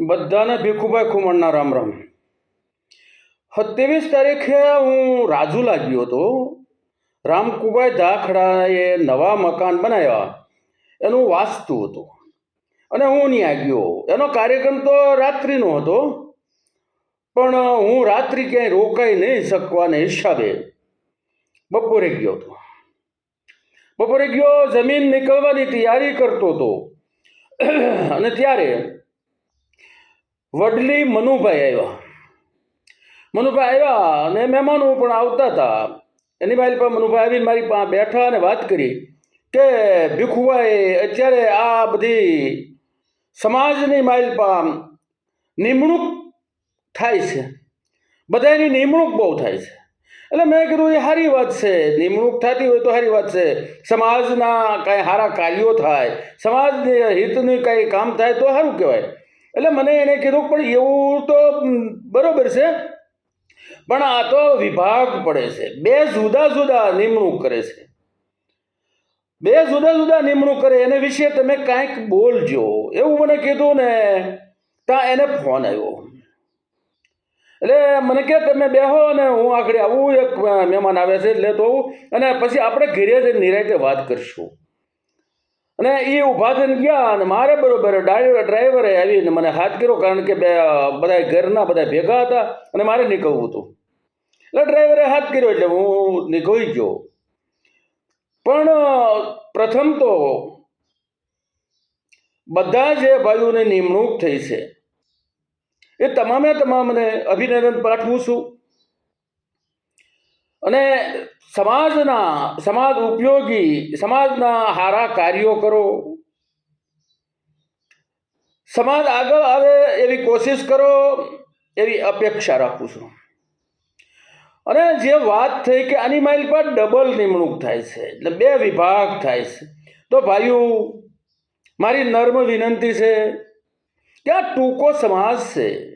બધાને ભીખુભાઈ ખુમણના રામ રામ. સત્યાવીસ તારીખે હું રાજુલા ગયો હતો. રામકુભાઈ ધાખડાએ નવા મકાન બનાવ્યા. એનું વાસ્તુ હતું. અને હું ત્યાં ગયો. એનો કાર્યક્રમ તો રાત્રિનો હતો. પણ હું રાત્રિ ક્યાંય રોકાઈ નહીં શકવાને હિસાબે બપોરે ગયો હતો. બપોરે ગયો, જમીન નીકળવાની તૈયારી કરતો હતો. અને ત્યારે વડલી મનુભાઈ આવ્યા. મનુભાઈ આવ્યા અને મહેમાનો પણ આવતા હતા. એની મારી પાસે મનુભાઈ આવીને મારી પાસે બેઠા અને વાત કરી કે, ભીખુભાઈ, અત્યારે આ બધી સમાજની મારી પામ નિમણૂક થાય છે. બધાની નિમણૂક બહુ થાય છે. એટલે મેં કીધું, એ સારી વાત છે. નિમણૂક થતી હોય તો સારી વાત છે. સમાજના કાંઈ સારા કાર્યો થાય, સમાજની હિતનું કાંઈ કામ થાય તો સારું કહેવાય. એટલે મને એને કીધું, પણ એવું તો બરાબર છે. પણ આ તો વિભાગ પડે છે. બે જુદા જુદા નિમણૂક કરે છે. બે જુદા જુદા નિમણૂક કરે, એને વિશે તમે કાંઈક બોલજો. એવું મને કીધું ને ત્યાં એને ફોન આવ્યો. એટલે મને કે, તમે બેહો અને હું આગળ આવું, એક મહેમાન આવે છે, એટલે તો અને પછી આપણે ઘેરે નિરાતે વાત કરશું. અને એ ઊભા થઈને ગયા અને મારે બરોબર ડ્રાઈવર ડ્રાઈવરે આવીને મને હાથ કર્યો કારણ કે બે બધા ઘરના બધા ભેગા હતા અને મારે નીકળવું હતું. એટલે ડ્રાઈવરે હાથ કર્યો એટલે હું નીકળી ગયો. પણ પ્રથમ તો બધા જે ભાઈઓની નિમણૂક થઈ છે. એ તમામે તમામને અભિનંદન પાઠવું છું. અને સમાજના, સમાજ ઉપયોગી, સમાજના સારા કાર્યો કરો. સમાજ આગળ આવે એવી કોશિશ કરો, એવી અપેક્ષા રાખું છું. અને જે વાત થઈ કે આની માઇલ પર ડબલ નિમણૂક થાય છે, એટલે બે વિભાગ થાય છે. તો ભાઈઓ, મારી નર્મ વિનંતી છે ત્યાં ટૂંકો સમાજ છે.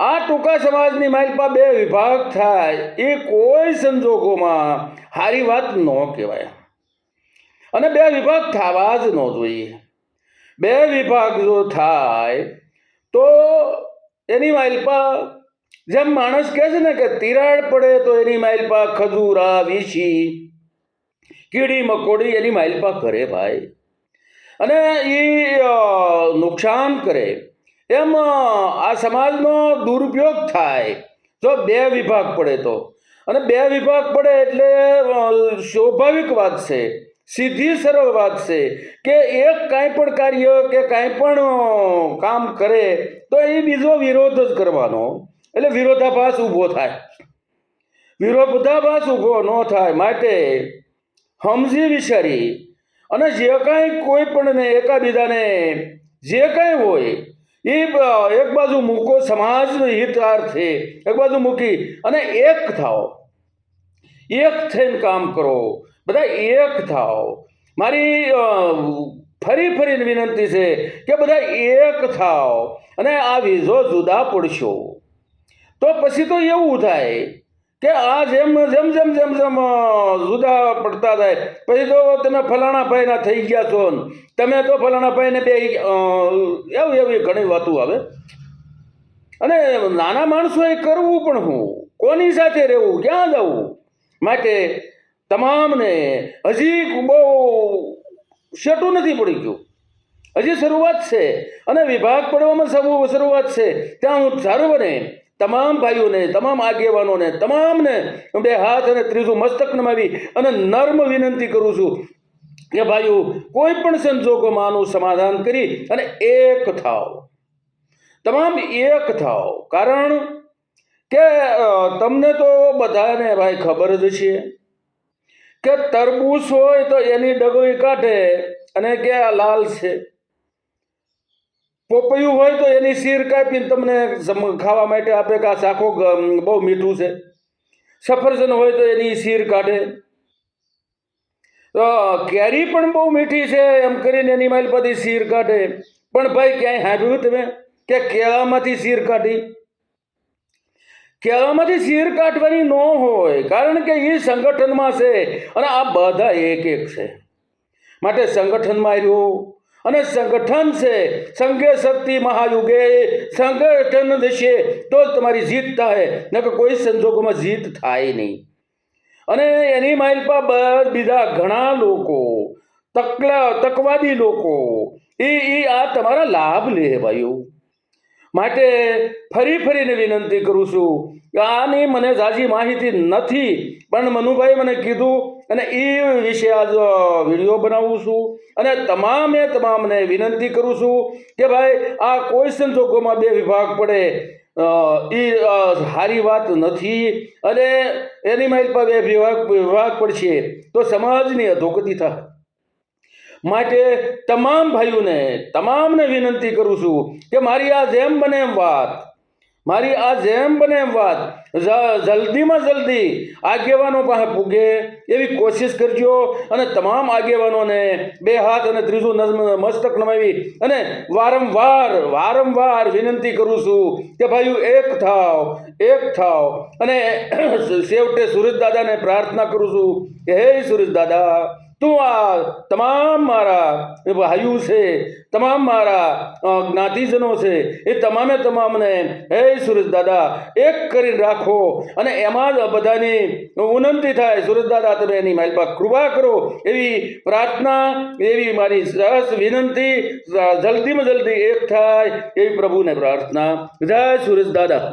આ ટૂંકા સમાજની માઇલ પર બે વિભાગ થાય. એ કોઈ સંજોગોમાં સારી વાત ન કહેવાય. અને બે વિભાગ થવા જ ન જોઈએ. બે વિભાગ જો થાય, તો એની માઇલપા જેમ માણસ કહે છે ને કે તિરાડ પડે તો એની માઇલપા ખજૂરા વીછી કીડી મકોડી એની માઇલપા કરે ભાઈ. અને એ નુકસાન કરે. એમ, આ સમાજનો દુરુપયોગ થાય. જો બે વિભાગ પડે તો. અને બે વિભાગ પડે એટલે સ્વાભાવિક વાત છે. સીધી સરળ વાત છે કે એક કાંઈ પણ કાર્ય કે કાંઈ પણ કામ કરે તો એ બીજો વિરોધ જ કરવાનો. એટલે વિરોધાભાસ ઊભો થાય. વિરોધાભાસ ઊભો ન થાય માટે સમજી વિચારી અને જે કાંઈ કોઈ પણને એકાબીજાને જે કાંઈ હોય એ એક બાજુ મૂકો સમાજ હિતાર્થે એક બાજુ મૂકી અને એક થાઓ. એક થઈને કામ કરો. બધા એક થાઓ. મારી ફરી ફરીને વિનંતી છે કે બધા એક થાઓ અને આ વીજો જુદા પડશો. તો પછી તો એવું થાય કે આ જેમ જેમ જેમ જેમ જેમ જુદા પડતા થાય પછી તો તમે ફલાણા ભાઈના થઈ ગયા છો તમે તો ફલાણા ભાઈને બે એવું, એવી ઘણી વાતો આવે. અને નાના માણસોએ કરવું પણ હું, કોની સાથે રહેવું, ક્યાં જવું? માટે તમામને હજી બહુ શેટું નથી પડી ગયું. હજી શરૂઆત છે. અને વિભાગ પડવામાં શરૂઆત છે. ત્યાં હું સારું બને. તમામ ભાઈઓને, તમામ આગેવાનોને, તમામને બે હાથ અને ત્રીજું મસ્તક નમાવી અને નર્મ વિનંતી કરું છું કે ભાઈઓ, કોઈ પણ સંજોગોમાં આનું સમાધાન કરી અને એક થાવ તમામ એક થાવ કારણ કે તમને તો બધાને ભાઈ ખબર જ છે કે તરબૂચ હોય તો એની ડગોઈ કાઢે અને કે આ લાલ છે. પોપૈયું હોય તો એની શીર કાપીને તમને ખાવા માટે આપે કે આ શાખો બહુ મીઠું છે. સફરજન હોય તો એની શીર કાઢે. કેરી પણ બહુ મીઠી છે, એમ કરીને એની માઇલ બધી શીર કાઢે. પણ ભાઈ ક્યાંય હાંભ્યું તમે કે કેળામાંથી શીર કાઢી? કેળામાંથી શીર કાઢવાની ન હોય, કારણ કે એ સંગઠનમાં છે અને આ બધા એક એક છે. માટે સંગઠનમાં રહ્યો અને સંગઠન છે, સંઘે શક્તિ મહાયુગે સંગઠન થશે તો જ તમારી જીત થાય. નકર કોઈ સંજોગોમાં જીત થાય નહીં. અને એની માઇલ પર બીજા ઘણા લોકો, તકલા, તકવાદી લોકો, એ એ આ તમારા લાભ લે માટે ફરી ફરીને વિનંતી કરું છું કે આની મને ઝાઝી માહિતી નથી, પણ મનુભાઈ મને કીધું અને એ વિશે આજ વીડિયો બનાવું છું. અને તમામે તમામને વિનંતી કરું છું કે ભાઈ, આ કોઈ સંજોગોમાં બે વિભાગ પડે એ સારી વાત નથી અને એની માઇલ પર બે વિભાગ વિભાગ પડશે. તો સમાજની અધોગતિ થાય. માટે તમામ ભાઈઓને તમામને વિનંતી કરું છું કે મારી આ જેમ બને એમ વાત, મારી આ જેમ બને એમ વાત જલ્દીમાં જલ્દી આગેવાનો પાસે પૂગે એવી કોશિશ કરજો અને તમામ આગેવાનોને બે હાથ અને ત્રીજું મસ્તક નમાવી અને વારંવાર વારંવાર વિનંતી કરું છું કે ભાઈઓ એક થાવ એક થાવ અને છેવટે સુરજ દાદાને પ્રાર્થના કરું છું કે હે સુરજ દાદા તું આ તમામ મારા ભાઈઓ છે, તમામ મારા જ્ઞાતિજનો છે, એ તમામે તમામને હે સુરજ દાદા, એક કરી રાખો અને એમાં જ બધાની વિનંતી થાય. સુરજ દાદા, તમે એની મારી પર કૃપા કરો એવી પ્રાર્થના, એવી મારી સરસ વિનંતી જલ્દીમાં જલ્દી એક થાય એવી પ્રભુને પ્રાર્થના. જય સુરજ દાદા.